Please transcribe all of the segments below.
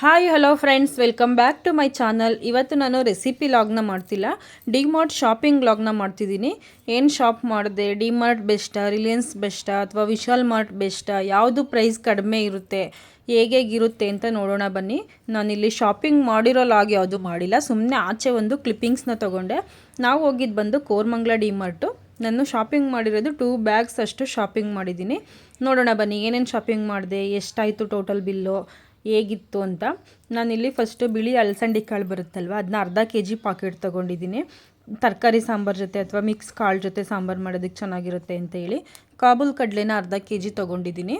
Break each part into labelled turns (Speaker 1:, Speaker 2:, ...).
Speaker 1: Hi hello friends welcome back to my channel ಇವತ್ತು ನಾನು recipe ಲಾಗ್ನ ಮಾಡ್ತಿಲ್ಲ. ಡಿಮಾರ್ಟ್ ಶಾಪಿಂಗ್ ಲಾಗ್ನ ಮಾಡ್ತಿದ್ದೀನಿ. ಏನು ಶಾಪ್ ಮಾಡಿದೆ? ಡಿಮಾರ್ಟ್ ಬೆಸ್ಟಾ ರಿಲಯನ್ಸ್ ಬೆಸ್ಟಾ ಅಥವಾ ವಿಶಾಲ್ ಮಾರ್ಟ್ ಬೆಸ್ಟಾ ಯಾವುದು ಪ್ರೈಸ್ ಕಡಿಮೆ ಇರುತ್ತೆ? ಹೇಗೇಗಿರುತ್ತೆ ಅಂತ ನೋಡೋಣ ಬನ್ನಿ. ನಾನಿಲ್ಲಿ ಶಾಪಿಂಗ್ ಮಾಡಿರೋ ಲಾಗ್ ಯಾವುದು ಮಾಡಿಲ್ಲ. ಸುಮ್ಮನೆ ಆಚೆ ಒಂದು ಕ್ಲಿಪ್ಪಿಂಗ್ಸ್ನ ತೊಗೊಂಡೆ. ನಾವು ಹೋಗಿದ್ದು ಬಂದು ಕೋರ್ಮಂಗ್ಲ ಡಿಮಾರ್ಟು ನಾನು ಶಾಪಿಂಗ್ ಮಾಡಿರೋದು ಟೂ ಬ್ಯಾಗ್ಸ್ ಅಷ್ಟು ಶಾಪಿಂಗ್ ಮಾಡಿದ್ದೀನಿ. ನೋಡೋಣ ಬನ್ನಿ, ಏನೇನು ಶಾಪಿಂಗ್ ಮಾಡಿದೆ? ಎಷ್ಟಾಯಿತು ಟೋಟಲ್ ಬಿಲ್ಲು ಹೇಗಿತ್ತು ಅಂತ. ನಾನಿಲ್ಲಿ ಫಸ್ಟು ಬಿಳಿ ಅಲಸಂಡಿ ಕಾಳು ಬರುತ್ತಲ್ವ ಅದನ್ನ ಅರ್ಧ ಕೆ ಜಿ ಪಾಕೆಟ್ ತೊಗೊಂಡಿದ್ದೀನಿ. ತರಕಾರಿ ಸಾಂಬಾರು ಜೊತೆ ಅಥವಾ ಮಿಕ್ಸ್ ಕಾಳು ಜೊತೆ ಸಾಂಬಾರು ಮಾಡೋದಕ್ಕೆ ಚೆನ್ನಾಗಿರುತ್ತೆ ಅಂತ ಹೇಳಿ ಕಾಬೂಲ್ ಕಡಲೆನ ಅರ್ಧ ಕೆ ಜಿ ತೊಗೊಂಡಿದ್ದೀನಿ.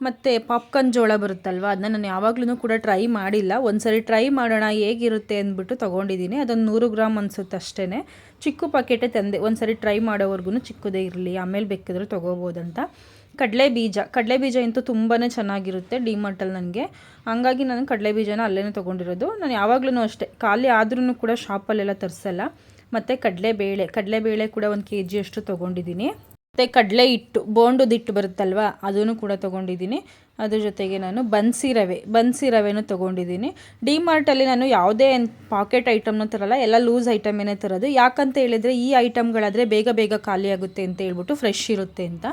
Speaker 1: ಮತ್ತು ಪಾಪ್ಕಾರ್ನ್ ಜೋಳ ಬರುತ್ತಲ್ವ ಅದನ್ನ ನಾನು ಯಾವಾಗಲೂ ಕೂಡ ಟ್ರೈ ಮಾಡಿಲ್ಲ. ಒಂದು ಸರಿ ಟ್ರೈ ಮಾಡೋಣ ಹೇಗಿರುತ್ತೆ ಅಂದ್ಬಿಟ್ಟು ತೊಗೊಂಡಿದ್ದೀನಿ. ಅದೊಂದು ನೂರು ಗ್ರಾಮ್ ಅನಿಸುತ್ತೆ ಅಷ್ಟೇ ಚಿಕ್ಕ ಪಾಕೆಟೇ ತಂದೆ ಒಂದು ಸರಿ ಟ್ರೈ ಮಾಡೋವರೆಗೂ ಚಿಕ್ಕದೇ ಇರಲಿ, ಆಮೇಲೆ ಬೇಕಿದ್ರೆ ತೊಗೋಬೋದಂತ. ಕಡಲೆ ಬೀಜ ಕಡಲೆ ಬೀಜ ಅಂತೂ ತುಂಬಾ ಚೆನ್ನಾಗಿರುತ್ತೆ ಡಿಮಾರ್ಟಲ್ಲಿ ನನಗೆ. ಹಂಗಾಗಿ ನಾನು ಕಡಲೆ ಬೀಜನ ಅಲ್ಲೇ ತೊಗೊಂಡಿರೋದು. ನಾನು ಯಾವಾಗಲೂ ಅಷ್ಟೇ, ಖಾಲಿ ಆದ್ರೂ ಕೂಡ ಶಾಪಲ್ಲೆಲ್ಲ ತರಿಸಲ್ಲ. ಮತ್ತು ಕಡಲೆಬೇಳೆ ಕಡಲೆಬೇಳೆ ಕೂಡ ಒಂದು ಕೆ ಜಿಯಷ್ಟು ತೊಗೊಂಡಿದ್ದೀನಿ. ಮತ್ತು ಕಡಲೆ ಹಿಟ್ಟು, ಬೋಂಡದ ಹಿಟ್ಟು ಬರುತ್ತಲ್ವ ಅದನ್ನು ಕೂಡ ತೊಗೊಂಡಿದ್ದೀನಿ. ಅದ್ರ ಜೊತೆಗೆ ನಾನು ಬನ್ಸಿ ರವೆ, ಬನ್ಸಿ ರವೆನೂ ತೊಗೊಂಡಿದ್ದೀನಿ. ಡಿ ಮಾರ್ಟಲ್ಲಿ ನಾನು ಯಾವುದೇ ಪಾಕೆಟ್ ಐಟಮ್ನ ತರಲ್ಲ, ಎಲ್ಲ ಲೂಸ್ ಐಟಮೇನೆ ತರೋದು. ಯಾಕಂತ ಹೇಳಿದರೆ ಈ ಐಟಮ್ಗಳಾದರೆ ಬೇಗ ಬೇಗ ಖಾಲಿ ಆಗುತ್ತೆ ಅಂತ ಹೇಳ್ಬಿಟ್ಟು ಫ್ರೆಶ್ ಇರುತ್ತೆ ಅಂತ.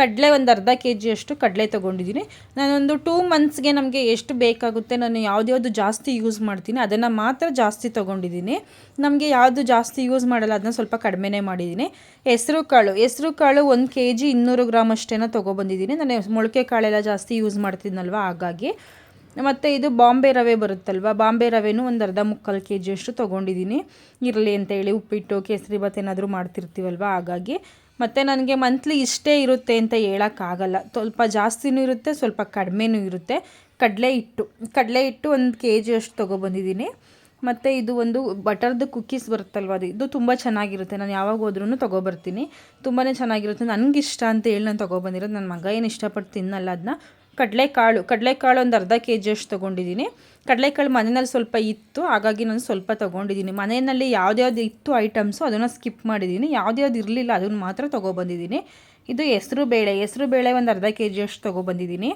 Speaker 1: ಕಡಲೆ ಒಂದು ಅರ್ಧ ಕೆ ಜಿಯಷ್ಟು ಕಡಲೆ ತೊಗೊಂಡಿದ್ದೀನಿ. ನಾನೊಂದು ಟೂ ಮಂತ್ಸ್ಗೆ ನಮಗೆ ಎಷ್ಟು ಬೇಕಾಗುತ್ತೆ ನಾನು ಯಾವ್ದ್ಯಾವುದು ಜಾಸ್ತಿ ಯೂಸ್ ಮಾಡ್ತೀನಿ, ಅದನ್ನು ಮಾತ್ರ ಜಾಸ್ತಿ ತೊಗೊಂಡಿದ್ದೀನಿ. ನಮಗೆ ಯಾವುದು ಜಾಸ್ತಿ ಯೂಸ್ ಮಾಡಲ್ಲ, ಅದನ್ನ ಸ್ವಲ್ಪ ಕಡಿಮೆನೇ ಮಾಡಿದ್ದೀನಿ. ಹೆಸರು ಕಾಳು ಹೆಸರು ಕಾಳು ಒಂದು ಕೆ ಜಿ ಇನ್ನೂರು ಗ್ರಾಮ್ ಅಷ್ಟೇನ ತೊಗೊಬಂದಿದ್ದೀನಿ. ನಾನು ಮೊಳಕೆ ಕಾಳೆಲ್ಲ ಜಾಸ್ತಿ ಯೂಸ್ ಮಾಡ್ತಿದ್ನಲ್ವ, ಹಾಗಾಗಿ. ಮತ್ತು ಇದು ಬಾಂಬೆ ರವೆ ಬರುತ್ತಲ್ವ, ಬಾಂಬೆ ರವೆನೂ ಒಂದು ಅರ್ಧ ಮುಕ್ಕಾಲು ಕೆ ಜಿಯಷ್ಟು ತೊಗೊಂಡಿದ್ದೀನಿ. ಇರಲಿ ಅಂತ ಹೇಳಿ ಉಪ್ಪಿಟ್ಟು, ಕೇಸರಿ ಭಾತ್ ಏನಾದರೂ ಮಾಡ್ತಿರ್ತೀವಲ್ವ, ಹಾಗಾಗಿ. ಮತ್ತು ನನಗೆ ಮಂತ್ಲಿ ಇಷ್ಟೇ ಇರುತ್ತೆ ಅಂತ ಹೇಳೋಕ್ಕಾಗಲ್ಲ. ಸ್ವಲ್ಪ ಜಾಸ್ತಿನೂ ಇರುತ್ತೆ, ಸ್ವಲ್ಪ ಕಡಿಮೆನೂ ಇರುತ್ತೆ. ಕಡಲೆ ಹಿಟ್ಟು. ಕಡಲೆ ಹಿಟ್ಟು ಒಂದು ಕೆ ಜಿಯಷ್ಟು ತೊಗೊಬಂದಿದ್ದೀನಿ. ಮತ್ತು ಇದು ಒಂದು ಬಟರ್ದು ಕುಕ್ಕೀಸ್ ಬರುತ್ತಲ್ವ ಅದು? ಇದು ತುಂಬ ಚೆನ್ನಾಗಿರುತ್ತೆ. ನಾನು ಯಾವಾಗ ಹೋದ್ರೂ ತೊಗೊಬರ್ತೀನಿ. ತುಂಬಾ ಚೆನ್ನಾಗಿರುತ್ತೆ. ನನಗಿಷ್ಟ ಅಂತ ಹೇಳಿ ನಾನು ತೊಗೊಬಂದಿರೋದು. ನನ್ನ ಮಗ ಏನು ಇಷ್ಟಪಟ್ಟು ತಿನ್ನಲ್ಲ ಅದನ್ನ ಕಡಲೆಕಾಳು ಕಡಲೆಕಾಳು ಒಂದು ಅರ್ಧ ಕೆ ಜಿಯಷ್ಟು ತೊಗೊಂಡಿದ್ದೀನಿ ಕಡಲೆಕಾಳು ಮನೆಯಲ್ಲಿ ಸ್ವಲ್ಪ ಇತ್ತು, ಹಾಗಾಗಿ ನಾನು ಸ್ವಲ್ಪ ತೊಗೊಂಡಿದ್ದೀನಿ ಮನೆಯಲ್ಲಿ ಯಾವ್ದ್ಯಾವ್ದು ಇತ್ತು ಐಟಮ್ಸು ಅದನ್ನು ಸ್ಕಿಪ್ ಮಾಡಿದ್ದೀನಿ ಯಾವ್ದ್ಯಾವ್ದು ಇರಲಿಲ್ಲ ಅದನ್ನು ಮಾತ್ರ ತೊಗೊಬಂದಿದ್ದೀನಿ ಇದು ಹೆಸರು ಬೇಳೆ ಹೆಸರು ಬೇಳೆ ಒಂದು ಅರ್ಧ ಕೆ ಜಿಯಷ್ಟು ತೊಗೊಬಂದಿದ್ದೀನಿ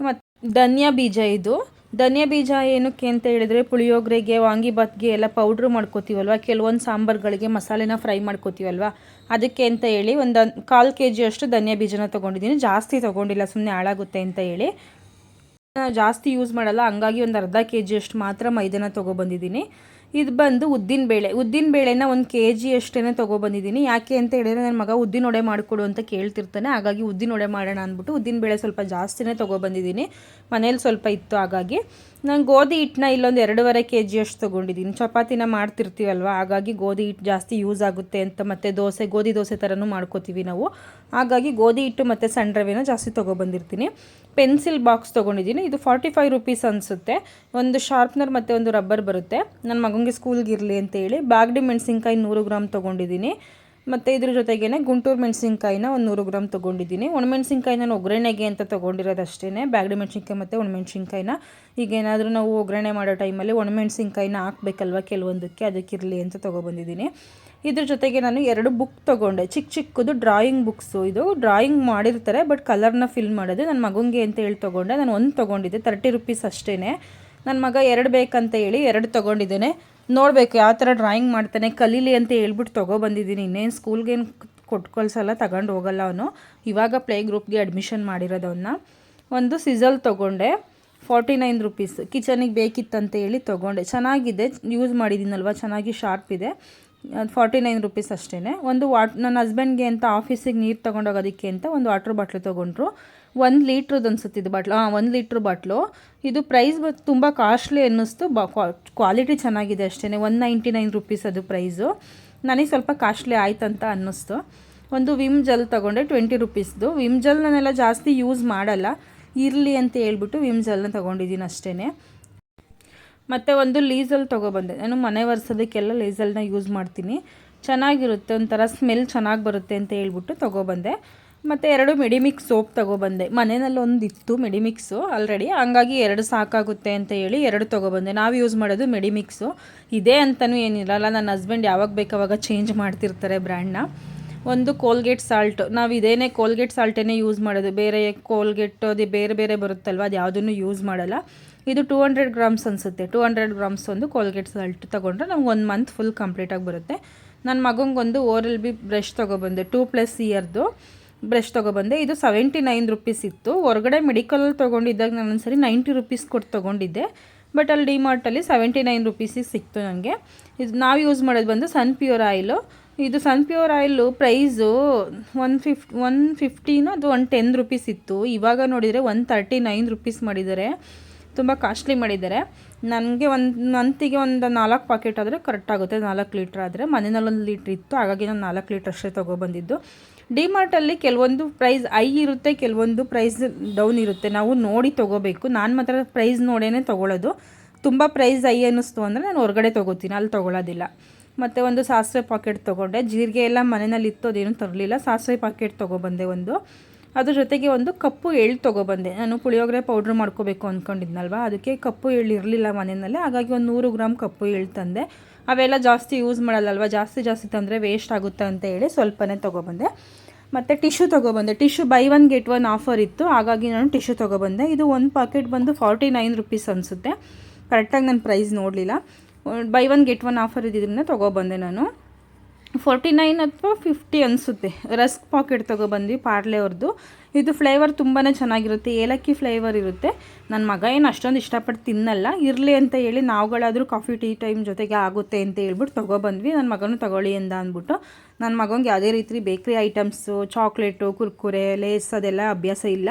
Speaker 1: ಮತ್ತು ಧನಿಯಾ ಬೀಜ ಇದು. ಧನಿಯಾ ಬೀಜ ಏನಕ್ಕೆ ಅಂತ ಹೇಳಿದ್ರೆ ಪುಳಿಯೋಗರೆಗೆ, ವಾಂಗಿಭಾತ್ಗೆ ಎಲ್ಲ ಪೌಡ್ರ್ ಮಾಡ್ಕೋತೀವಲ್ವ? ಕೆಲವೊಂದು ಸಾಂಬಾರುಗಳಿಗೆ ಮಸಾಲೆನ ಫ್ರೈ ಮಾಡ್ಕೋತೀವಲ್ವ? ಅದಕ್ಕೆ ಅಂತ ಹೇಳಿ ಒಂದು ಕಾಲು ಕೆ ಜಿಯಷ್ಟು ಧನಿಯಾ ಬೀಜನ ತೊಗೊಂಡಿದ್ದೀನಿ. ಜಾಸ್ತಿ ತೊಗೊಂಡಿಲ್ಲ ಸುಮ್ಮನೆ ಹಾಳಾಗುತ್ತೆ ಅಂತ ಹೇಳಿ. ಜಾಸ್ತಿ ಯೂಸ್ ಮಾಡಲ್ಲ, ಹಂಗಾಗಿ ಒಂದು ಅರ್ಧ ಕೆ ಜಿಯಷ್ಟು ಮಾತ್ರ ಮೈದಾನ ತೊಗೊಬಂದಿದ್ದೀನಿ ಇದು ಬಂದು ಉದ್ದಿನ ಬೇಳೆ. ಉದ್ದಿನ ಬೇಳೆನ ಒಂದು ಕೆ ಜಿ ಅಷ್ಟೇ ತೊಗೊಬಂದಿದ್ದೀನಿ. ಯಾಕೆ ಅಂತ ಹೇಳಿದ್ರೆ ನನ್ನ ಮಗ ಉದ್ದಿನ ವಡೆ ಮಾಡಿಕೊಡು ಅಂತ ಕೇಳ್ತಿರ್ತಾನೆ. ಹಾಗಾಗಿ ಉದ್ದಿನ ವಡೆ ಮಾಡೋಣ ಅಂದ್ಬಿಟ್ಟು ಉದ್ದಿನ ಬೇಳೆ ಸ್ವಲ್ಪ ಜಾಸ್ತಿನೇ ತೊಗೊಬಂದಿದ್ದೀನಿ. ಮನೇಲಿ ಸ್ವಲ್ಪ ಇತ್ತು ಹಾಗಾಗಿ. ನಾನು ಗೋಧಿ ಹಿಟ್ಟನ್ನ ಇಲ್ಲೊಂದು ಎರಡೂವರೆ ಕೆ ಜಿ ಅಷ್ಟು ತೊಗೊಂಡಿದ್ದೀನಿ. ಚಪಾತಿನ ಮಾಡ್ತಿರ್ತೀವಲ್ವ? ಹಾಗಾಗಿ ಗೋಧಿ ಹಿಟ್ಟು ಜಾಸ್ತಿ ಯೂಸ್ ಆಗುತ್ತೆ ಅಂತ ಮತ್ತು ದೋಸೆ, ಗೋಧಿ ದೋಸೆ ಥರನೂ ಮಾಡ್ಕೋತೀವಿ ನಾವು. ಹಾಗಾಗಿ ಗೋಧಿ ಹಿಟ್ಟು ಮತ್ತು ಸಣ್ಣ ರವೆನ ಜಾಸ್ತಿ ತೊಗೊಬಂದಿರ್ತೀನಿ ಪೆನ್ಸಿಲ್ ಬಾಕ್ಸ್ ತೊಗೊಂಡಿದ್ದೀನಿ. ಇದು ಫಾರ್ಟಿ ಫೈವ್ ರುಪೀಸ್ ಅನಿಸುತ್ತೆ. ಒಂದು ಶಾರ್ಪ್ನರ್ ಮತ್ತು ಒಂದು ರಬ್ಬರ್ ಬರುತ್ತೆ. ನನ್ನ ಮಗನಿಗೆ ಸ್ಕೂಲ್ಗೆ ಇರಲಿ ಅಂತೇಳಿ ಬಾಗ್ಡಿ ಮೆಣಸಿನ್ಕಾಯಿ ನೂರು ಗ್ರಾಮ್ ತೊಗೊಂಡಿದ್ದೀನಿ. ಮತ್ತು ಇದ್ರ ಜೊತೆಗೇ ಗುಂಟೂರು ಮೆಣಸಿನ್ಕಾಯಿನ ಒಂದು ನೂರು ಗ್ರಾಮ್ ತೊಗೊಂಡಿದ್ದೀನಿ. ಒಣಮೆಣ್ಸಿನ್ಕಾಯಿ ನಾನು ಒಗ್ಗರಣೆಗೆ ಅಂತ ತೊಗೊಂಡಿರೋದು ಬ್ಯಾಗಡಿ ಮೆಣಸಿನ್ಕಾಯಿ ಮತ್ತು ಒಣಮೆಣ್ಸಿನ್ಕಾಯಿನ ಈಗ ಏನಾದರೂ ನಾವು ಒಗ್ಗರಣೆ ಮಾಡೋ ಟೈಮಲ್ಲಿ ಒಣಮೆಣಸಿನ್ಕಾಯಿನ ಹಾಕ್ಬೇಕಲ್ವ ಕೆಲವೊಂದಕ್ಕೆ ಅದಕ್ಕಿರಲಿ ಅಂತ ತೊಗೊಬಂದಿದ್ದೀನಿ ಇದ್ರ ಜೊತೆಗೆ ನಾನು ಎರಡು ಬುಕ್ ತೊಗೊಂಡೆ. ಚಿಕ್ಕ ಚಿಕ್ಕದು ಡ್ರಾಯಿಂಗ್ ಬುಕ್ಸು ಇದು ಡ್ರಾಯಿಂಗ್ ಮಾಡಿರ್ತಾರೆ ಬಟ್ ಕಲರ್ನ ಫಿಲ್ ಮಾಡೋದು. ನನ್ನ ಮಗನಿಗೆ ಅಂತ ಹೇಳಿ ತೊಗೊಂಡೆ. ನಾನು ಒಂದು ತೊಗೊಂಡಿದ್ದೆ ತರ್ಟಿ ರುಪೀಸ್ ಅಷ್ಟೇ ನನ್ನ ಮಗ ಎರಡು ಬೇಕಂತ ಹೇಳಿ ಎರಡು ತೊಗೊಂಡಿದ್ದೇನೆ. ನೋಡಬೇಕು ಯಾವ ಥರ ಡ್ರಾಯಿಂಗ್ ಮಾಡ್ತಾನೆ. ಕಲೀಲಿ ಅಂತ ಹೇಳ್ಬಿಟ್ಟು ತೊಗೊಬಂದಿದ್ದೀನಿ ಇನ್ನೇನು ಸ್ಕೂಲ್ಗೇನು ಕೊಟ್ಟು ಕಳ್ಸಲ್ಲ ತಗೊಂಡು ಹೋಗಲ್ಲ ಅವನು. ಇವಾಗ ಪ್ಲೇ ಗ್ರೂಪ್ಗೆ ಅಡ್ಮಿಷನ್ ಮಾಡಿರೋದು ಅವನ್ನ ಒಂದು ಸಿಝಲ್ ತೊಗೊಂಡೆ. ಫಾರ್ಟಿ ನೈನ್ ರುಪೀಸ್ ಕಿಚನಿಗೆ ಬೇಕಿತ್ತಂತ ಹೇಳಿ ತೊಗೊಂಡೆ. ಚೆನ್ನಾಗಿದೆ. ಯೂಸ್ ಮಾಡಿದ್ದೀನಲ್ವ? ಚೆನ್ನಾಗಿ ಶಾರ್ಪ್ ಇದೆ. ಫಾರ್ಟಿ ನೈನ್ ರುಪೀಸ್ ಅಷ್ಟೇ ಒಂದು ವಾಟ್ ನನ್ನ ಹಸ್ಬೆಂಡ್ಗೆ ಅಂತ ಆಫೀಸಿಗೆ ನೀರು ತೊಗೊಂಡೋಗೋದಕ್ಕೆ ಅಂತ ಒಂದು ವಾಟ್ರ್ ಬಾಟ್ಲು ತೊಗೊಂಡ್ರು. ಒಂದು ಲೀಟ್ರದ್ದು ಅನ್ಸುತ್ತೆ ಇದು ಬಾಟ್ಲು ಹಾಂ ಒಂದು ಲೀಟ್ರ್ ಬಾಟ್ಲು ಇದು ಪ್ರೈಸ್ ತುಂಬ ಕಾಸ್ಟ್ಲಿ ಅನ್ನಿಸ್ತು. ಬಾ ಕ್ವಾಲಿಟಿ ಚೆನ್ನಾಗಿದೆ ಅಷ್ಟೇ ಒನ್ ನೈಂಟಿ ನೈನ್ ರುಪೀಸ್ ಅದು ಪ್ರೈಸು ನನಗೆ ಸ್ವಲ್ಪ ಕಾಸ್ಟ್ಲಿ ಆಯ್ತಂತ ಅನ್ನಿಸ್ತು. ಒಂದು ವಿಮ್ ಜೆಲ್ ತೊಗೊಂಡೆ ಟ್ವೆಂಟಿ ರುಪೀಸ್ದು ವಿಮ್ ಜೆಲ್ ನಾನೆಲ್ಲ ಜಾಸ್ತಿ ಯೂಸ್ ಮಾಡಲ್ಲ. ಇರಲಿ ಅಂತ ಹೇಳ್ಬಿಟ್ಟು ವಿಮ್ ಜೆಲ್ನ ತೊಗೊಂಡಿದ್ದೀನಿ ಅಷ್ಟೇ ಮತ್ತು ಒಂದು ಲೀಸಲ್ ತೊಗೊಬಂದೆ. ನಾನು ಮನೆ ಒರೆಸೋದಕ್ಕೆಲ್ಲ ಲೀಸಲ್ನ ಯೂಸ್ ಮಾಡ್ತೀನಿ. ಚೆನ್ನಾಗಿರುತ್ತೆ, ಒಂಥರ ಸ್ಮೆಲ್ ಚೆನ್ನಾಗಿ ಬರುತ್ತೆ ಅಂತ ಹೇಳ್ಬಿಟ್ಟು ತೊಗೊಬಂದೆ. ಮತ್ತು ಎರಡು ಮೆಡಿಮಿಕ್ಸ್ ಸೋಪ್ ತೊಗೊಬಂದೆ. ಮನೆಯಲ್ಲಿ ಒಂದು ಇತ್ತು ಮೆಡಿಮಿಕ್ಸು. ಆಲ್ರೆಡಿ ಹಂಗಾಗಿ ಎರಡು ಸಾಕಾಗುತ್ತೆ ಅಂತ ಹೇಳಿ ಎರಡು ತೊಗೊಬಂದೆ. ನಾವು ಯೂಸ್ ಮಾಡೋದು ಮೆಡಿಮಿಕ್ಸು. ಇದೇ ಅಂತಲೂ ಏನಿರಲ್ಲ. ನನ್ನ ಹಸ್ಬೆಂಡ್ ಯಾವಾಗ ಬೇಕಾವಾಗ ಚೇಂಜ್ ಮಾಡ್ತಿರ್ತಾರೆ ಬ್ರ್ಯಾಂಡ್ನ. ಒಂದು ಕೋಲ್ಗೇಟ್ ಸಾಲ್ಟ್. ನಾವು ಇದೇನೇ ಕೋಲ್ಗೇಟ್ ಸಾಲ್ಟೇ ಯೂಸ್ ಮಾಡೋದು. ಬೇರೆ ಕೋಲ್ಗೇಟ್ ಅದು ಬೇರೆ ಬೇರೆ ಬರುತ್ತಲ್ವ ಅದು ಯಾವುದನ್ನು ಯೂಸ್ ಮಾಡಲ್ಲ. ಇದು ಟೂ ಹಂಡ್ರೆಡ್ ಗ್ರಾಮ್ಸ್ ಅನಿಸುತ್ತೆ. ಟೂ ಹಂಡ್ರೆಡ್ ಗ್ರಾಮ್ಸ್ ಒಂದು ಕೋಲ್ಗೇಟ್ ಸಾಲ್ಟ್ ತೊಗೊಂಡ್ರೆ ನಮ್ಗೆ ಒಂದು ಮಂತ್ ಫುಲ್ ಕಂಪ್ಲೀಟಾಗಿ ಬರುತ್ತೆ. ನನ್ನ ಮಗಂಗೊಂದು ಓರಲ್ ಬಿ ಬ್ರಷ್ ತೊಗೊಬಂದೆ ಟೂ ಪ್ಲಸ್ ಇಯರ್ದು ಬ್ರಷ್ ತೊಗೊಬಂದೆ. ಇದು ಸೆವೆಂಟಿ ನೈನ್ ರುಪೀಸ್ ಇತ್ತು. ಹೊರಗಡೆ ಮೆಡಿಕಲಲ್ಲಿ ತೊಗೊಂಡಿದ್ದಾಗ ನಾನು ಒಂದ್ಸರಿ ನೈಂಟಿ ರುಪೀಸ್ ಕೊಟ್ಟು ತೊಗೊಂಡಿದ್ದೆ. ಬಟ್ ಅಲ್ಲಿ ಡಿ ಮಾರ್ಟಲ್ಲಿ ಸೆವೆಂಟಿ ನೈನ್ ರುಪೀಸಿಗೆ ಸಿಕ್ತು ನನಗೆ ಇದು ನಾವು ಯೂಸ್ ಮಾಡೋದು ಬಂದು ಸನ್ ಪ್ಯೂರ್ ಆಯಿಲು ಇದು Sun Pure oil price one fifth one fifteen ಅದು ಒನ್ ಟೆನ್ ರುಪೀಸ್ ಇತ್ತು. ಇವಾಗ ನೋಡಿದರೆ ಒನ್ ತರ್ಟಿ ನೈನ್ ರುಪೀಸ್ ಮಾಡಿದ್ದಾರೆ. ತುಂಬ ಕಾಸ್ಟ್ಲಿ ಮಾಡಿದ್ದಾರೆ. ನನಗೆ ಒಂದು ಮಂತಿಗೆ ಒಂದು ನಾಲ್ಕು ಪಾಕೆಟ್ ಆದರೆ ಕರೆಕ್ಟ್ ಆಗುತ್ತೆ. ನಾಲ್ಕು ಲೀಟ್ರ್ ಆದರೆ. ಮನೆಯಲ್ಲಿ ಒಂದು ಲೀಟ್ರ್ ಇತ್ತು. ಹಾಗಾಗಿ ನಾನು ನಾಲ್ಕು ಲೀಟ್ರ್ ಅಷ್ಟೇ ತೊಗೊಬಂದಿದ್ದು. ಡಿ ಮಾರ್ಟಲ್ಲಿ ಕೆಲವೊಂದು ಪ್ರೈಸ್ ಐ ಇರುತ್ತೆ, ಕೆಲವೊಂದು ಪ್ರೈಸ್ ಡೌನ್ ಇರುತ್ತೆ. ನಾವು ನೋಡಿ ತೊಗೋಬೇಕು. ನಾನು ಮಾತ್ರ ಪ್ರೈಸ್ ನೋಡೇ ತೊಗೊಳ್ಳೋದು ತುಂಬ ಪ್ರೈಸ್ ಐ ಅನ್ನಿಸ್ತು ಅಂದರೆ ನಾನು ಹೊರಗಡೆ ತೊಗೋತೀನಿ. ಅಲ್ಲಿ ತೊಗೊಳ್ಳೋದಿಲ್ಲ ಮತ್ತು ಒಂದು ಸಾಸಿವೆ ಪಾಕೆಟ್ ತೊಗೊಂಡೆ. ಜೀರಿಗೆ ಎಲ್ಲ ಮನೆಯಲ್ಲಿ ಇತ್ತು ಅದೇನು ತರಲಿಲ್ಲ. ಸಾಸಿವೆ ಪಾಕೆಟ್ ತೊಗೊಬಂದೆ ಒಂದು. ಅದ್ರ ಜೊತೆಗೆ ಒಂದು ಕಪ್ಪು ಎಳ್ಳು ತೊಗೊಬಂದೆ. ನಾನು ಪುಳಿಯೋಗರೆ ಪೌಡ್ರ್ ಮಾಡ್ಕೋಬೇಕು ಅಂದ್ಕೊಂಡಿದ್ನಲ್ವ ಅದಕ್ಕೆ ಕಪ್ಪು ಎಳ್ಳು ಇರಲಿಲ್ಲ ಮನೆಯಲ್ಲಿ. ಹಾಗಾಗಿ ಒಂದು ನೂರು ಗ್ರಾಮ್ ಕಪ್ಪು ಎಳ್ಳು ತಂದೆ. ಅವೆಲ್ಲ ಜಾಸ್ತಿ ಯೂಸ್ ಮಾಡಲ್ಲಲ್ವ? ಜಾಸ್ತಿ ಜಾಸ್ತಿ ತಂದರೆ ವೇಸ್ಟ್ ಆಗುತ್ತೆ ಅಂತ ಹೇಳಿ ಸ್ವಲ್ಪನೇ ತೊಗೊಬಂದೆ. ಮತ್ತು tissue ತೊಗೊಬಂದೆ. Tissue buy one get one offer ಇತ್ತು. ಹಾಗಾಗಿ ನಾನು ಟಿಶ್ಯೂ ತೊಗೊಬಂದೆ. ಇದು ಒಂದು ಪಾಕೆಟ್ ಬಂದು ಫಾರ್ಟಿ ನೈನ್ ರುಪೀಸ್ ಅನಿಸುತ್ತೆ ಕರೆಕ್ಟಾಗಿ ನಾನು ಪ್ರೈಸ್ ನೋಡಲಿಲ್ಲ. Buy one get one offer ಇದ್ದಿದ್ದರಿಂದ ತೊಗೊಬಂದೆ ನಾನು. ಫೋರ್ಟಿ ನೈನ್ ಅಥವಾ ಫಿಫ್ಟಿ ಅನಿಸುತ್ತೆ. ರಸ್ಕ್ ಪಾಕೆಟ್ ತೊಗೊಬಂದ್ವಿ ಪಾರ್ಲೆ ಅವ್ರದ್ದು ಇದು ಫ್ಲೇವರ್ ತುಂಬಾ ಚೆನ್ನಾಗಿರುತ್ತೆ. ಏಲಕ್ಕಿ ಫ್ಲೇವರ್ ಇರುತ್ತೆ. ನನ್ನ ಮಗ ಏನು ಅಷ್ಟೊಂದು ಇಷ್ಟಪಟ್ಟು ತಿನ್ನಲ್ಲ. ಇರಲಿ ಅಂತ ಹೇಳಿ ನಾವುಗಳಾದರೂ ಕಾಫಿ, ಟೀ ಟೈಮ್ ಜೊತೆಗೆ ಆಗುತ್ತೆ ಅಂತ ಹೇಳ್ಬಿಟ್ಟು ತೊಗೊಬಂದ್ವಿ. ನನ್ನ ಮಗನೂ ತೊಗೊಳ್ಳಿ ಅಂತ ಅಂದ್ಬಿಟ್ಟು ನನ್ನ ಮಗನಿಗೆ ಯಾವುದೇ ರೀತಿ ಬೇಕ್ರಿ ಐಟಮ್ಸು, ಚಾಕ್ಲೇಟು, ಕುರ್ಕುರೆ, ಲೇಸ್ ಅದೆಲ್ಲ ಅಭ್ಯಾಸ ಇಲ್ಲ.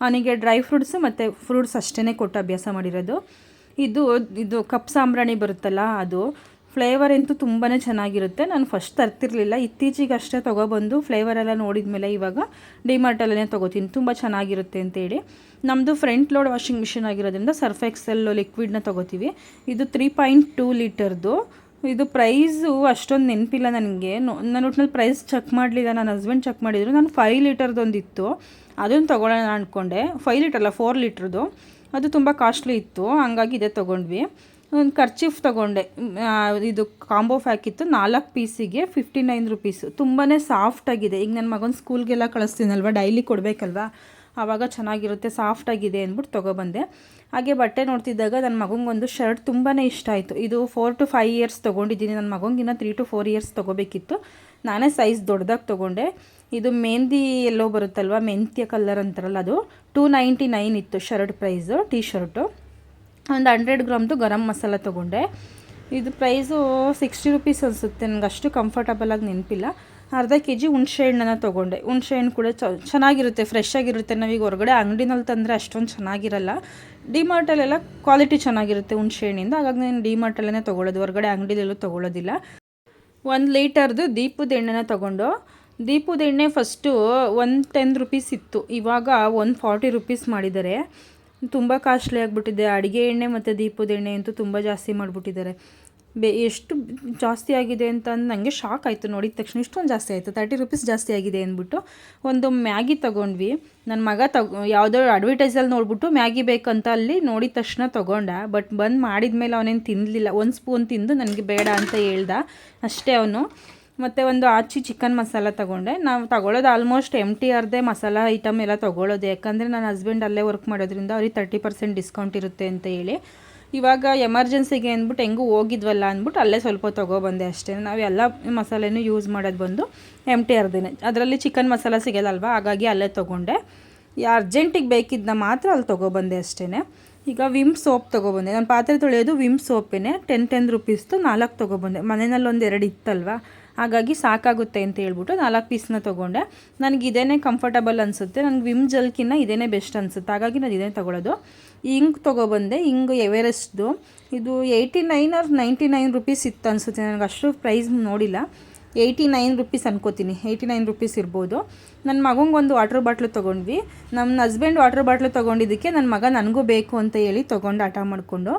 Speaker 1: ಅವನಿಗೆ ಡ್ರೈ ಫ್ರೂಟ್ಸು ಮತ್ತು ಫ್ರೂಟ್ಸ್ ಅಷ್ಟೇ ಕೊಟ್ಟು ಅಭ್ಯಾಸ ಮಾಡಿರೋದು. ಇದು ಇದು ಕಪ್ ಸಾಂಬ್ರಾಣಿ ಬರುತ್ತಲ್ಲ ಅದು. ಫ್ಲೇವರ್ ಅಂತೂ ತುಂಬಾ ಚೆನ್ನಾಗಿರುತ್ತೆ. ನಾನು ಫಸ್ಟ್ ತರ್ತಿರ್ಲಿಲ್ಲ. ಇತ್ತೀಚೆಗೆ ಅಷ್ಟೇ ತೊಗೊಬಂದು ಫ್ಲೇವರ್ ಎಲ್ಲ ನೋಡಿದ ಮೇಲೆ ಇವಾಗ ಡಿಮಾರ್ಟಲ್ಲೇ ತೊಗೋತೀನಿ. ತುಂಬ ಚೆನ್ನಾಗಿರುತ್ತೆ ಅಂತೇಳಿ. ನಮ್ಮದು ಫ್ರಂಟ್ ಲೋಡ್ ವಾಷಿಂಗ್ ಮಿಷಿನ್ ಆಗಿರೋದ್ರಿಂದ ಸರ್ಫ್ ಎಕ್ಸೆಲ್ ಲಿಕ್ವಿಡ್ನ ತೊಗೋತೀವಿ. ಇದು ತ್ರೀ ಪಾಯಿಂಟ್ ಟೂ ಲೀಟರ್ದು. ಇದು ಪ್ರೈಸು ಅಷ್ಟೊಂದು ನೆನಪಿಲ್ಲ ನನಗೆ. ನಾನು ಒಟ್ಟಿನಲ್ಲಿ ಪ್ರೈಸ್ ಚೆಕ್ ಮಾಡಲಿಲ್ಲ. ನನ್ನ ಹಸ್ಬೆಂಡ್ ಚೆಕ್ ಮಾಡಿದ್ರು. ನಾನು ಫೈವ್ ಲೀಟರ್ದೊಂದಿತ್ತು. ಅದನ್ನು ತೊಗೊಳ್ಳೋಣ ಅಂದ್ಕೊಂಡೆ ಫೈವ್ ಲೀಟರ್ ಅಲ್ಲ ಫೋರ್ ಲೀಟ್ರದು. ಅದು ತುಂಬ ಕಾಸ್ಟ್ಲಿ ಇತ್ತು. ಹಂಗಾಗಿ ಇದೇ ತೊಗೊಂಡ್ವಿ. ಒಂದು ಖರ್ಚೀಫ್ ತೊಗೊಂಡೆ. ಇದು ಕಾಂಬೋ ಫ್ಯಾಕ್ ಇತ್ತು. ನಾಲ್ಕು ಪೀಸಿಗೆ ಫಿಫ್ಟಿ ನೈನ್ ರುಪೀಸು. ತುಂಬಾ ಸಾಫ್ಟಾಗಿದೆ ಈಗ ನನ್ನ ಮಗನ ಸ್ಕೂಲ್ಗೆಲ್ಲ ಕಳಿಸ್ತೀನಲ್ವ? ಡೈಲಿ ಕೊಡಬೇಕಲ್ವಾ? ಆವಾಗ ಚೆನ್ನಾಗಿರುತ್ತೆ ಸಾಫ್ಟಾಗಿದೆ ಅಂದ್ಬಿಟ್ಟು ತೊಗೊಬಂದೆ. ಹಾಗೆ ಬಟ್ಟೆ ನೋಡ್ತಿದ್ದಾಗ ನನ್ನ ಮಗಂಗೊಂದು ಶರ್ಟ್ ತುಂಬಾ ಇಷ್ಟ ಆಯಿತು. ಇದು ಫೋರ್ ಟು ಫೈವ್ ಇಯರ್ಸ್ ತೊಗೊಂಡಿದ್ದೀನಿ. ನನ್ನ ಮಗಂಗಿನ ತ್ರೀ ಟು ಫೋರ್ ಇಯರ್ಸ್ ತೊಗೋಬೇಕಿತ್ತು. ನಾನೇ ಸೈಜ್ ದೊಡ್ಡದಾಗಿ ತೊಗೊಂಡೆ. ಇದು ಮೆಹಂದಿ ಎಲ್ಲೋ ಬರುತ್ತಲ್ವ? ಮೆಂತ್ಯ ಕಲರ್ ಅಂತಾರಲ್ಲ ಅದು. ಟೂ ನೈಂಟಿ ನೈನ್ ಇತ್ತು ಶರ್ಟ್ ಪ್ರೈಸು ಟೀ ಶರ್ಟು ಒಂದು ಹಂಡ್ರೆಡ್ ಗ್ರಾಮ್ದು ಗರಂ ಮಸಾಲ ತೊಗೊಂಡೆ. ಇದು ಪ್ರೈಸು ಸಿಕ್ಸ್ಟಿ ರುಪೀಸ್ ಅನಿಸುತ್ತೆ. ನನಗೆ ಅಷ್ಟು ಕಂಫರ್ಟಬಲಾಗಿ ನೆನಪಿಲ್ಲ. ಅರ್ಧ ಕೆ ಜಿ ಹುಣಸೆ ಹಣ್ಣನ್ನು ತೊಗೊಂಡೆ. ಹುಣ್ಸೆ ಹಣ್ಣು ಕೂಡ ಚೆನ್ನಾಗಿರುತ್ತೆ ಫ್ರೆಶ್ ಆಗಿರುತ್ತೆ. ನಾವೀಗ ಹೊರಗಡೆ ಅಂಗಡಿನಲ್ಲಿ ತಂದರೆ ಅಷ್ಟೊಂದು ಚೆನ್ನಾಗಿರಲ್ಲ. ಡಿಮಾರ್ಟಲ್ಲೆಲ್ಲ ಕ್ವಾಲಿಟಿ ಚೆನ್ನಾಗಿರುತ್ತೆ ಹುಣಸೆ ಹಣ್ಣಿಂದ ಹಾಗಾಗಿ ನಾನು ಡಿಮಾರ್ಟಲ್ಲೇ ತೊಗೊಳ್ಳೋದು. ಹೊರಗಡೆ ಅಂಗಡಿಲೆಲ್ಲೂ ತೊಗೊಳ್ಳೋದಿಲ್ಲ. ಒಂದು ಲೀಟರ್ದು ದೀಪದ ಎಣ್ಣೆನ ತೊಗೊಂಡು, ದೀಪದ ಎಣ್ಣೆ ಫಸ್ಟು ಒಂದು ಟೆನ್ ರುಪೀಸ್ ಇತ್ತು. ಇವಾಗ ಒಂದು ಫಾರ್ಟಿ ರುಪೀಸ್ ಮಾಡಿದ್ದಾರೆ. ತುಂಬ ಕಾಸ್ಟ್ಲಿ ಆಗಿಬಿಟ್ಟಿದೆ. ಅಡುಗೆ ಎಣ್ಣೆ ಮತ್ತು ದೀಪದ ಎಣ್ಣೆ ಅಂತೂ ತುಂಬ ಜಾಸ್ತಿ ಮಾಡಿಬಿಟ್ಟಿದ್ದಾರೆ. ಬೆ, ಎಷ್ಟು ಜಾಸ್ತಿ ಆಗಿದೆ ಅಂತ ನನಗೆ ಶಾಕ್ ಆಯಿತು. ನೋಡಿದ ತಕ್ಷಣ ಇಷ್ಟೊಂದು ಜಾಸ್ತಿ ಆಯಿತು. ತರ್ಟಿ ರುಪೀಸ್ ಜಾಸ್ತಿ ಆಗಿದೆ ಅಂದ್ಬಿಟ್ಟು ಒಂದು ಮ್ಯಾಗಿ ತೊಗೊಂಡ್ವಿ. ನನ್ನ ಮಗ ತಗೊ, ಯಾವುದೋ ಅಡ್ವರ್ಟೈಸಲ್ಲಿ ನೋಡ್ಬಿಟ್ಟು ಮ್ಯಾಗಿ ಬೇಕಂತ ಅಲ್ಲಿ ನೋಡಿದ ತಕ್ಷಣ ತೊಗೊಂಡ. ಬಟ್ ಬಂದು ಮಾಡಿದ ಮೇಲೆ ಅವನೇನು ತಿನ್ನಲಿಲ್ಲ ಒಂದು ಸ್ಪೂನ್ ತಿಂದು ನನಗೆ ಬೇಡ ಅಂತ ಹೇಳ್ದ. ಅಷ್ಟೇ ಅವನು. ಮತ್ತು ಒಂದು ಆಚಿ ಚಿಕನ್ ಮಸಾಲ ತೊಗೊಂಡೆ. ನಾವು ತಗೊಳ್ಳೋದು ಆಲ್ಮೋಸ್ಟ್ ಎಂ ಟಿ ಆರ್ದೇ ಮಸಾಲ ಐಟಮ್ ಎಲ್ಲ ತಗೊಳ್ಳೋದು ಯಾಕಂದರೆ ನನ್ನ ಹಸ್ಬೆಂಡ್ ಅಲ್ಲೇ ವರ್ಕ್ ಮಾಡೋದ್ರಿಂದ ಅವ್ರಿಗೆ ತರ್ಟಿ ಪರ್ಸೆಂಟ್ ಡಿಸ್ಕೌಂಟ್ ಇರುತ್ತೆ ಅಂತ ಹೇಳಿ. ಇವಾಗ ಎಮರ್ಜೆನ್ಸಿಗೆ ಅಂದ್ಬಿಟ್ಟು ಹೆಂಗೂ ಹೋಗಿದ್ವಲ್ಲ ಅಂದ್ಬಿಟ್ಟು ಅಲ್ಲೇ ಸ್ವಲ್ಪ ತೊಗೊಬಂದೆ ಅಷ್ಟೇ. ನಾವು ಎಲ್ಲ ಮಸಾಲೆನೂ ಯೂಸ್ ಮಾಡೋದು ಬಂದು ಎಂ ಟಿ ಆರ್ದೇ ಅದರಲ್ಲಿ ಚಿಕನ್ ಮಸಾಲ ಸಿಗಲ್ಲಲ್ವ? ಹಾಗಾಗಿ ಅಲ್ಲೇ ತೊಗೊಂಡೆ. ಅರ್ಜೆಂಟಿಗೆ ಬೇಕಿದ್ದನ್ನ ಮಾತ್ರ ಅಲ್ಲಿ ತೊಗೊಬಂದೆ ಅಷ್ಟೇ ಈಗ ವಿಮ್ ಸೋಪ್ ತೊಗೊಬಂದೆ. ನಾನು ಪಾತ್ರೆ ತೊಳೆಯೋದು ವಿಮ್ ಸೋಪೇನೆ ಟೆನ್ ಟೆನ್ ರುಪೀಸ್ದು ನಾಲ್ಕು ತೊಗೊಬಂದೆ. ಮನೆಯಲ್ಲಿ ಒಂದು ಎರಡು ಇತ್ತಲ್ವ? ಹಾಗಾಗಿ ಸಾಕಾಗುತ್ತೆ ಅಂತ ಹೇಳ್ಬಿಟ್ಟು ನಾಲ್ಕು ಪೀಸ್ನ ತೊಗೊಂಡೆ. ನನಗೆ ಇದೇ ಕಂಫರ್ಟಬಲ್ ಅನಿಸುತ್ತೆ, ನನಗೆ ವಿಮ್ ಜಲ್ಕಿನ್ನ ಇದೇ ಬೆಸ್ಟ್ ಅನಿಸುತ್ತೆ. ಹಾಗಾಗಿ ನಾನು ಇದೇ ತೊಗೊಳೋದು. ಇಂಕ್ ತೊಗೊಬಂದೆ ಇಂಗು ಎವರೆಸ್ಟ್ದು ಇದು eighty nine or ninety nine rupees ಇತ್ತು ಅನಿಸುತ್ತೆ. ನನಗೆ ಅಷ್ಟು ಪ್ರೈಸ್ ನೋಡಿಲ್ಲ. ಏಯ್ಟಿ ನೈನ್ ರುಪೀಸ್ ಅನ್ಕೋತೀನಿ. ಏಯ್ಟಿ ನೈನ್ ರುಪೀಸ್ ಇರ್ಬೋದು. ನನ್ನ ಮಗಂಗೆ ಒಂದು ವಾಟ್ರ್ ಬಾಟ್ಲು ತೊಗೊಂಡ್ವಿ. ನಮ್ಮ ಹಸ್ಬೆಂಡ್ ವಾಟ್ರ್ ಬಾಟ್ಲು ತೊಗೊಂಡಿದ್ದಕ್ಕೆ ನನ್ನ ಮಗ ನನಗೂ ಬೇಕು ಅಂತ ಹೇಳಿ ತೊಗೊಂಡು ಆಟ ಮಾಡಿಕೊಂಡು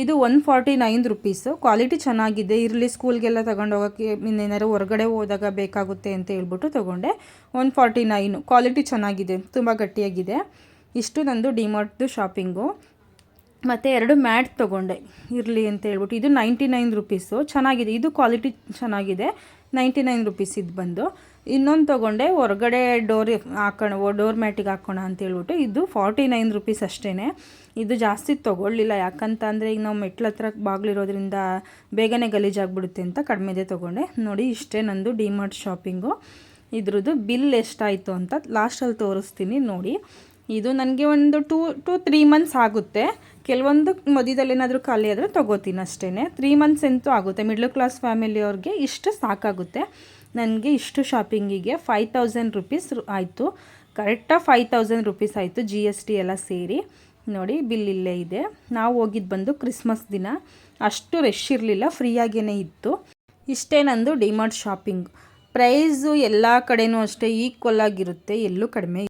Speaker 1: ಇದು one forty nine rupees quality ಚೆನ್ನಾಗಿದೆ. ಇರಲಿ ಸ್ಕೂಲ್ಗೆಲ್ಲ ತಗೊಂಡು ಹೋಗೋಕ್ಕೆ ಇನ್ನೇನಾದ್ರು ಹೊರಗಡೆ ಹೋದಾಗ ಬೇಕಾಗುತ್ತೆ ಅಂತ ಹೇಳ್ಬಿಟ್ಟು ತೊಗೊಂಡೆ. ಒನ್ ಫಾರ್ಟಿ ನೈನು ಕ್ವಾಲಿಟಿ ಚೆನ್ನಾಗಿದೆ. ತುಂಬ ಗಟ್ಟಿಯಾಗಿದೆ. ಇಷ್ಟು ನಂದು ಡಿಮಾರ್ಟ್ದು ಶಾಪಿಂಗು ಮತ್ತು ಎರಡು ಮ್ಯಾಟ್ ತೊಗೊಂಡೆ. ಇರಲಿ ಅಂತ ಹೇಳ್ಬಿಟ್ಟು. ಇದು ನೈಂಟಿ ನೈನ್ ರುಪೀಸು ಚೆನ್ನಾಗಿದೆ. ಇದು ಕ್ವಾಲಿಟಿ ಚೆನ್ನಾಗಿದೆ. ನೈಂಟಿ ನೈನ್ ರುಪೀಸ್ ಇದು ಬಂದು. ಇನ್ನೊಂದು ತೊಗೊಂಡೆ. ಹೊರಗಡೆ ಡೋರ್ ಹಾಕೋಣ ಡೋರ್ ಮ್ಯಾಟಿಗೆ ಹಾಕೋಣ ಅಂತ ಹೇಳ್ಬಿಟ್ಟು. ಇದು ಫಾರ್ಟಿ ನೈನ್ ರುಪೀಸ್ ಅಷ್ಟೇ ಇದು ಜಾಸ್ತಿ ತೊಗೊಳ್ಳಿಲ್ಲ. ಯಾಕಂತ ಅಂದರೆ ಈಗ ನಾವು ಮೆಟ್ಲ ಹತ್ರ ಬಾಗಿಲಿರೋದ್ರಿಂದ ಬೇಗನೆ ಗಲೀಜಾಗ್ಬಿಡುತ್ತೆ ಅಂತ ಕಡಿಮೆದೇ ತೊಗೊಂಡೆ. ನೋಡಿ, ಇಷ್ಟೇ ನಂದು ಡಿಮಾರ್ಟ್ ಶಾಪಿಂಗು. ಇದ್ರದ್ದು ಬಿಲ್ ಎಷ್ಟಾಯಿತು ಅಂತ ಲಾಸ್ಟಲ್ಲಿ ತೋರಿಸ್ತೀನಿ ನೋಡಿ. ಇದು ನನಗೆ ಒಂದು ಟೂ, ಟು, ತ್ರೀ ಮಂತ್ಸ್ ಆಗುತ್ತೆ. ಕೆಲವೊಂದು ಮಧ್ಯದಲ್ಲಿ ಏನಾದರೂ ಖಾಲಿ ಆದರೆ ತೊಗೋತೀನಿ ಅಷ್ಟೇ ತ್ರೀ ಮಂತ್ಸ್ ಅಂತೂ ಆಗುತ್ತೆ. ಮಿಡ್ಲ್ ಕ್ಲಾಸ್ ಫ್ಯಾಮಿಲಿಯವ್ರಿಗೆ ಇಷ್ಟು ಸಾಕಾಗುತ್ತೆ. ನನಗೆ ಇಷ್ಟು ಶಾಪಿಂಗಿಗೆ ಫೈವ್ ತೌಸಂಡ್ ರುಪೀಸ್ ಆಯಿತು. ಕರೆಕ್ಟಾಗಿ ಫೈವ್ ತೌಸಂಡ್ ರುಪೀಸ್ ಆಯಿತು ಜಿ ಎಸ್ ಟಿ ಎಲ್ಲ ಸೇರಿ. ನೋಡಿ, ಬಿಲ್ ಇಲ್ಲೇ ಇದೆ. ನಾವು ಹೋಗಿದ್ದು ಬಂದು ಕ್ರಿಸ್ಮಸ್ ದಿನ. ಅಷ್ಟು ರಶ್ ಇರಲಿಲ್ಲ ಫ್ರೀಯಾಗೇ ಇತ್ತು. ಇಷ್ಟೇ ನಂದು ಡಿಮಾರ್ಟ್ ಶಾಪಿಂಗ್ ಪ್ರೈಸು ಎಲ್ಲ ಕಡೆಯೂ ಅಷ್ಟೇ ಈಕ್ವಲ್ ಆಗಿರುತ್ತೆ, ಎಲ್ಲೂ ಕಡಿಮೆ